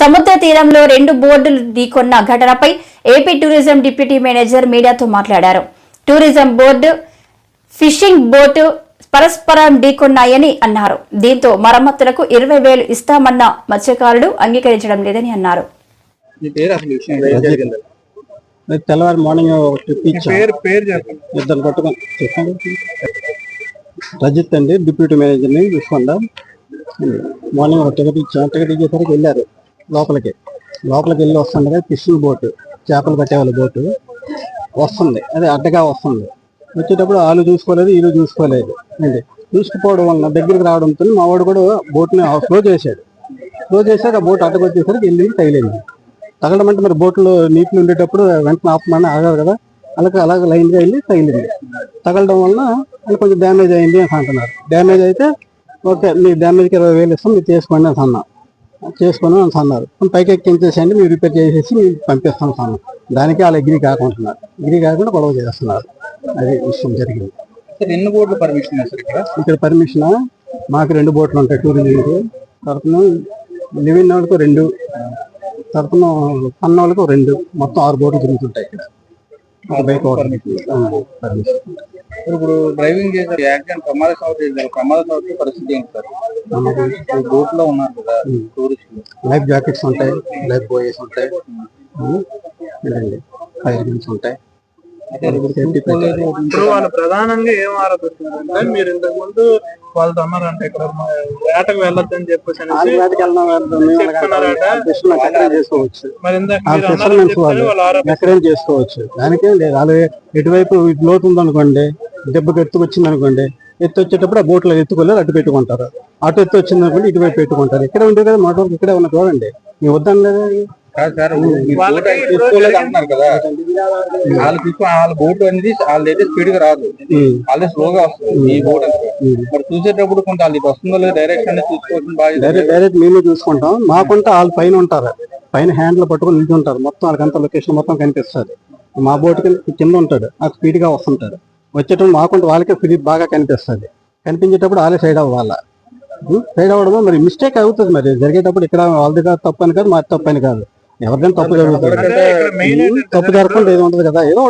సముద్ర తీరంలో రెండు బోర్డులు ఢీకొన్న ఘటనపై ఏపీ టూరిజం డిప్యూటీ మేనేజర్ మీడియాతో మాట్లాడారు. టూరిజం బోర్డు ఫిషింగ్ బోటు పరస్పరం ఢీకొన్నాయని అన్నారు. దీంతో మరమ్మతులకు ఇరవై వేలు ఇస్తామన్న మత్స్యకారుడు అంగీకరించడం లేదని అన్నారు. తెల్లవారు మార్నింగ్ ఒక ట్రిప్ ఇచ్చాను. ఇద్దరు పట్టుకొని చెప్పండి. రజిత్ అండి డిప్యూటీ మేనేజర్ని చూసుకోండా మార్నింగ్ ఒక టికెట్ ఇచ్చాం టికెట్ ఇచ్చేసరికి వెళ్ళారు. లోపలికి. లోపలికి వెళ్ళి వస్తుండగా ఫిషింగ్ బోటు చేపలు పట్టేవాళ్ళ బోటు వస్తుంది. అదే అడ్డగా వస్తుంది. వచ్చేటప్పుడు వాళ్ళు చూసుకోలేదు వీళ్ళు చూసుకోలేదు. అండి చూసుకుపోవడం వలన దగ్గరికి రావడంతో మా వాడు కూడా బోట్ని స్లో చేశాడు. స్లో చేశాక ఆ బోట్ అడ్డకొచ్చేసరికి వెళ్ళి తగిలింది. తగలడం అంటే మరి బోట్లో నీటిలో ఉండేటప్పుడు వెంటనే ఆపమని ఆగారు కదా అలాగే అలాగే లైన్గా వెళ్ళి తగిలింది. తగలడం వలన అది కొంచెం డ్యామేజ్ అయింది అని అంటున్నారు. డ్యామేజ్ అయితే ఓకే మీ డ్యామేజ్కి ఇరవై వేలు ఇస్తాం మీరు చేసుకోండి అని అన్నా. చేసుకొని అని అన్నారు. "కొంచెం పైకి ఎక్కించేసేయండి మీరు రిపేర్ చేసేసి మీకు పంపిస్తాం అన్నాం దానికి వాళ్ళు ఎగ్రీ కాకుంటున్నారు. ఎగ్రీ కాకుండా గొడవ చేస్తున్నారు. అది విషయం జరిగింది. సార్ ఎన్ని బోర్డులు పర్మిషన్ సార్ ఇక్కడ? ఇక్కడ పర్మిషన్? మాకు రెండు బోట్లు ఉంటాయి టూరిజంకి తరఫున లివిన్ వాళ్ళకు రెండు తరఫున పన్న వాళ్ళకు రెండు. మొత్తం ఆరు బోట్లు తిరుగుతుంటాయి ఇక్కడ. Bike permission. ఇప్పుడు డ్రైవింగ్ చేసే యాక్సిడెంట్ ప్రమాద సౌకర్యం ప్రమాద సౌకర్య పరిస్థితి ఏంటి సార్? బోట్లో ఉన్నారు కదా టూరిస్టులు. లైఫ్ జాకెట్స్ ఉంటాయి లైఫ్ బోయస్ ఉంటాయి ఫైర్ గన్స్ ఉంటాయి. ఇప్పుడు వాళ్ళు ప్రధానంగా ఏం ఆరోపిస్తున్నారంటే మీరు ఇంతకు ముందు వాళ్ళతో అన్నారంటే ఇక్కడ వేటకు వెళ్ళొద్దని చెప్పేసి అనేసి ఎక్కడ చేసుకోవచ్చు. దానికేం లేదు వాళ్ళు ఎటువైపు ఇటు లోతు ఉందనుకోండి దెబ్బకి ఎత్తుకు వచ్చింది అనుకోండి ఎత్తు వచ్చేటప్పుడు ఆ బోట్లో ఎత్తుకోలేరు అటు పెట్టుకుంటారు. అటు ఎత్తు వచ్చింది అనుకోండి ఇటువైపు పెట్టుకుంటారు. ఇక్కడ ఉండే కదా మోటార్ ఇక్కడే ఉన్న చూడండి మీ వద్దని లేదా కాదు సార్ మీరు బోట్ అయితే తీసుకోలేదు అంటున్నారు కదా. వాళ్ళు తీసుకో వాళ్ళ బోట్ అనేది వాళ్ళది అయితే స్పీడ్గా రాదు వాళ్ళే స్లోగా వస్తుంది ఈ బోట్ మరి చూసేటప్పుడు కొంత వాళ్ళు ఇటు వస్తుందో లేదో డైరెక్షన్ అనేది చూసుకోవాల్సిన బాధ్యత డైరెక్ట్ డైరెక్ట్ మేమే చూసుకుంటాం. మాకుంటే వాళ్ళు పైన ఉంటారు. పైన హ్యాండ్లు పట్టుకొని నిల్చుంటారు. మొత్తం వాళ్ళకంతా లొకేషన్ మొత్తం కనిపిస్తుంది. మా బోట్ కింద ఉంటాడు. ఆ స్పీడ్గా వస్తుంటాడు. వచ్చేటప్పుడు మాకుంటే వాళ్ళకే స్పీడ్ బాగా కనిపిస్తుంది. కనిపించేటప్పుడు వాళ్ళే సైడ్ అవ్వాలా. సైడ్ అవ్వడము మరి మిస్టేక్ అవుతుంది మరి. జరిగేటప్పుడు ఇక్కడ వాళ్ళది కాదు తప్పు అని కాదు మాది తప్పు అని కాదు. ఎవరిదైనా తప్పు జరుగుతుంది. తప్పు జరగకుండా ఏది ఉండదు కదా ఏదో